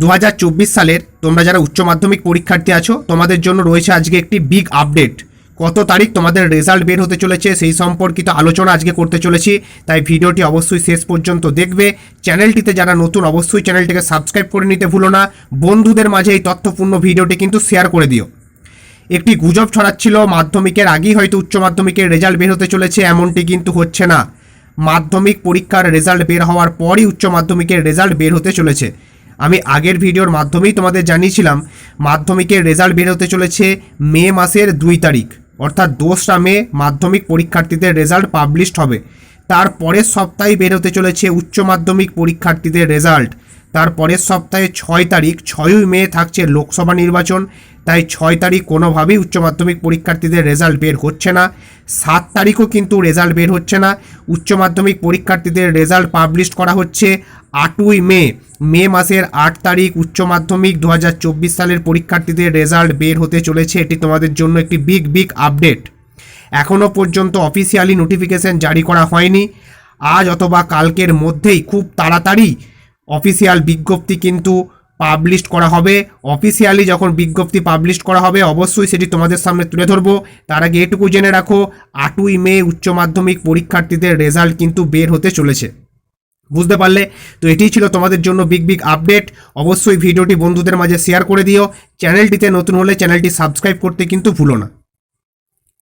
দু হাজার চব্বিশ সালের, তোমরা যারা উচ্চ মাধ্যমিক পরীক্ষার্থী আছো, তোমাদের জন্য রয়েছে আজকে একটি বিগ আপডেট কত তারিখ তোমাদের রেজাল্ট বের হতে চলেছে সেই সম্পর্কিত আলোচনা আজকে করতে চলেছি। তাই ভিডিওটি অবশ্যই শেষ পর্যন্ত দেখবে। চ্যানেলটিতে যারা নতুন, অবশ্যই চ্যানেলটিকে সাবস্ক্রাইব করে নিতে ভুলো না। বন্ধুদের মাঝে এই তথ্যপূর্ণ ভিডিওটি কিন্তু শেয়ার করে দিও। একটি গুজব ছড়াচ্ছিল, মাধ্যমিকের আগেই হয়তো উচ্চ মাধ্যমিকের রেজাল্ট বের হতে চলেছে, এমনটি কিন্তু হচ্ছে না। মাধ্যমিক পরীক্ষার রেজাল্ট বের হওয়ার পরই উচ্চ মাধ্যমিকের রেজাল্ট বের হতে চলেছে। আমি আগের ভিডিওর মাধ্যমেই তোমাদের জানিয়েছিলাম, মাধ্যমিকের রেজাল্ট বের হতে চলেছে মে মাসের দুই তারিখ। অর্থাৎ দোসরা মে মাধ্যমিক পরীক্ষার্থীদের রেজাল্ট পাবলিশড হবে। তার পরের সপ্তাহে বের হতে চলেছে উচ্চ মাধ্যমিক পরীক্ষার্থীদের রেজাল্ট। তার পরের সপ্তাহে ছয় তারিখ, ছয়ই মে থাকছে লোকসভা নির্বাচন। তাই ছয় তারিখ কোনোভাবেই উচ্চ মাধ্যমিক পরীক্ষার্থীদের রেজাল্ট বের হচ্ছে না। সাত তারিখও কিন্তু রেজাল্ট বের হচ্ছে না। উচ্চ মাধ্যমিক পরীক্ষার্থীদের রেজাল্ট পাবলিশ করা হচ্ছে আটই মে। মে মাসের আট তারিখ উচ্চ মাধ্যমিক দু হাজার চব্বিশ সালের পরীক্ষার্থীদের রেজাল্ট বের হতে চলেছে। এটি তোমাদের জন্য একটি বিগ বিগ আপডেট। এখনও পর্যন্ত অফিসিয়ালি নোটিফিকেশন জারি করা হয়নি। আজ অথবা কালকের মধ্যেই খুব তাড়াতাড়ি অফিসিয়াল বিজ্ঞপ্তি কিন্তু পাবলিশ করা হবে। অফিসিয়ালি যখন বিজ্ঞপ্তি পাবলিশ করা হবে, অবশ্যই সেটি তোমাদের সামনে তুলে ধরবো। তার আগে এটুকু জেনে রাখো আটই মে উচ্চ মাধ্যমিক পরীক্ষার্থীদের রেজাল্ট কিন্তু বের হতে চলেছে। বুঝতে পারলে? তো এটিই ছিল তোমাদের জন্য বিগ বিগ আপডেট অবশ্যই ভিডিওটি বন্ধুদের মাঝে শেয়ার করে দিও। চ্যানেলটিতে নতুন হলে চ্যানেলটি সাবস্ক্রাইব করতে কিন্তু ভুলো না।